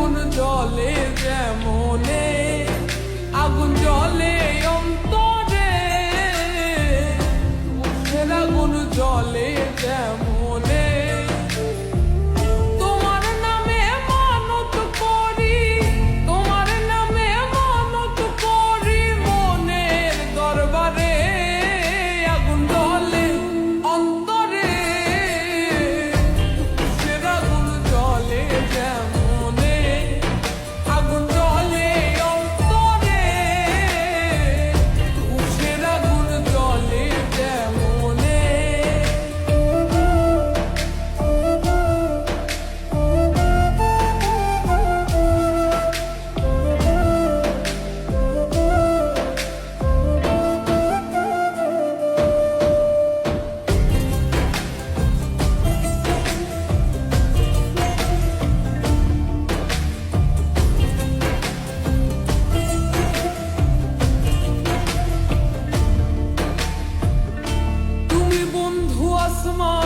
আগুন জলে যেমনে bakma